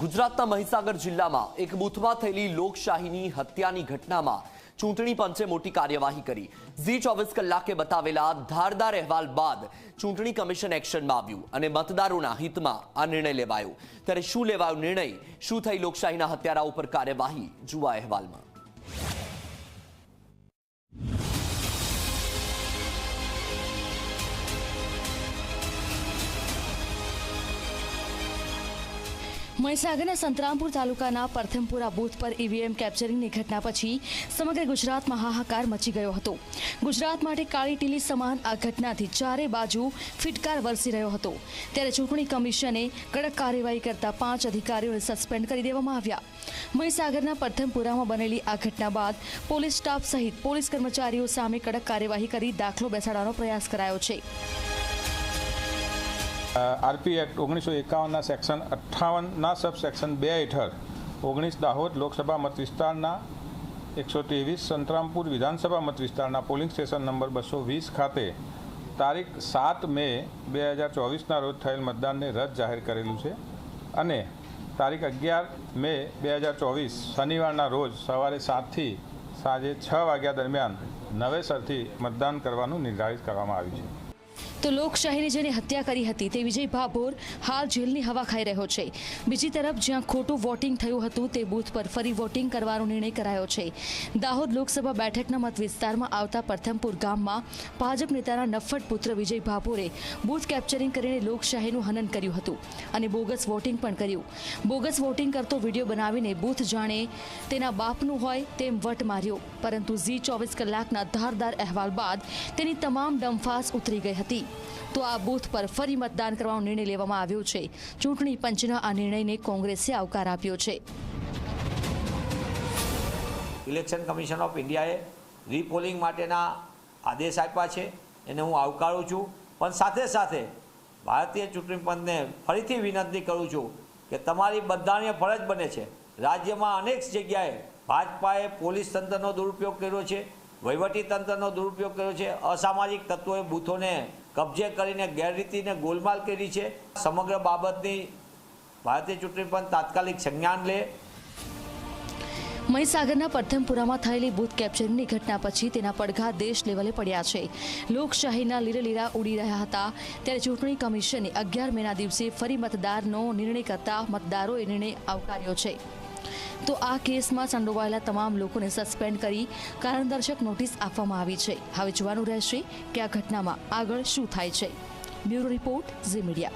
ગુજરાતના મહીસાગર જિલ્લામાં એક બૂથમાં થયેલી લોકશાહીની હત્યાની ઘટનામાં ચૂંટણી પંચે મોટી કાર્યવાહી કરી. ઝી ચોવીસ કલાકે બતાવેલા ધારદાર અહેવાલ બાદ ચૂંટણી કમિશન એક્શનમાં આવ્યું અને મતદારોના હિતમાં આ નિર્ણય લેવાયો. ત્યારે શું લેવાયો નિર્ણય? શું થઈ લોકશાહીના હત્યારા ઉપર કાર્યવાહી? જુઆ અહેવાલમાં. મહીસાગરના સંતરામપુર તાલુકાના પરથમપુરા બૂથ પર ઈવીએમ કેપ્ચરિંગની ઘટના પછી સમગ્ર ગુજરાતમાં હાહાકાર મચી ગયો હતો. ગુજરાત માટે કાળી ટીલી સમાન આ ઘટનાથી ચારે બાજુ ફિટકાર વરસી રહ્યો હતો. ત્યારે ચૂંટણી કમિશને કડક કાર્યવાહી કરતા પાંચ અધિકારીઓને સસ્પેન્ડ કરી દેવામાં આવ્યા. મહીસાગરના પરથમપુરામાં બનેલી આ ઘટના બાદ પોલીસ સ્ટાફ સહિત પોલીસ કર્મચારીઓ સામે કડક કાર્યવાહી કરી દાખલો બેસાડવાનો પ્રયાસ કરાયો છે. આરપી એક્ટ ઓગણીસો એકાવનના સેક્શન અઠ્ઠાવનના સબ સેક્શન બે હેઠળ ઓગણીસ દાહોદ લોકસભા મત વિસ્તારના એકસો ત્રેવીસ સંતરામપુર વિધાનસભા મત વિસ્તારના પોલિંગ સ્ટેશન નંબર બસો વીસ ખાતે તારીખ સાત મે બે હજાર ચોવીસના રોજ થયેલ મતદાનને રદ જાહેર કરેલું છે. અને તારીખ અગિયાર મે બે હજાર ચોવીસ શનિવારના રોજ સવારે સાતથી સાંજે છ વાગ્યા દરમિયાન નવેસરથી મતદાન કરવાનું નિર્ધારિત કરવામાં આવ્યું છે. તો લોકશાહીની જેને હત્યા કરી હતી તે વિજય ભાભોર હાલ જેલની હવા ખાઈ રહ્યો છે. બીજી તરફ જ્યાં ખોટું વોટિંગ થયું હતું તે બૂથ પર ફરી વોટિંગ કરવાનો નિર્ણય કરાયો છે. દાહોદ લોકસભા બેઠકના મત વિસ્તારમાં આવતા પ્રથમપુર ગામમાં ભાજપ નેતાના નફટ પુત્ર વિજય ભાભોરે બૂથ કેપ્ચરિંગ કરીને લોકશાહીનું હનન કર્યું હતું અને બોગસ વોટિંગ પણ કર્યું. બોગસ વોટિંગ કરતો વીડિયો બનાવીને બૂથ જાણે તેના બાપનું હોય તેમ વટ માર્યો, પરંતુ ઝી ચોવીસ કલાકના ધારદાર અહેવાલ બાદ તેની તમામ ડમફાસ ઉતરી ગઈ હતી. તો આ બૂથ પર ફરી મતદાન કરવાનો નિર્ણય લેવામાં આવ્યો છે. ચૂંટણી પંચના આ નિર્ણયને કોંગ્રેસે આવકાર આપ્યો છે. ઇલેક્શન કમિશન ઓફ ઇન્ડિયાએ રીપોલિંગ માટેના આદેશ આપ્યા છે. એને હું આવકારું છું. પણ સાથે સાથે ભારતીય ચૂંટણી પંચને ફરીથી વિનંતી કરું છું કે તમારી બધાની ફરજ બને છે. રાજ્યમાં અનેક જગ્યાએ ભાજપાએ પોલીસ તંત્રનો દુરુપયોગ કર્યો છે. વહીવટી તંત્રનો દુરુપયોગ કર્યો છે. અસામાજિક તત્વોએ બૂથોને કબજે કરીને ગેરરીતિને ગોલમાલ કરી છે. સમગ્ર બાબતની ભારતીય ચૂંટણી પંચ તાત્કાલિક સંજ્ઞાન લે. મહીસાગરના પ્રથમપુરામાં થયેલી બૂથ કેપ્ચરિંગની ઘટના પછી તેના પડઘા દેશ લેવલે પડ્યા છે. લોકશાહીના લીરેલીરા ઉડી રહ્યા હતા. ત્યારે ચૂંટણી કમિશને અગિયાર મેના દિવસે ફરી મતદારનો નિર્ણય કરતા મતદારોએ નિર્ણય આવકાર્યો છે. તો આ કેસમાં સંડોવાયેલા તમામ લોકોને સસ્પેન્ડ કરી કારણદર્શક નોટિસ આપવામાં આવી છે. હવે જોવાનું રહેશે કે આ ઘટનામાં આગળ શું થાય છે. Bureau report Zee media.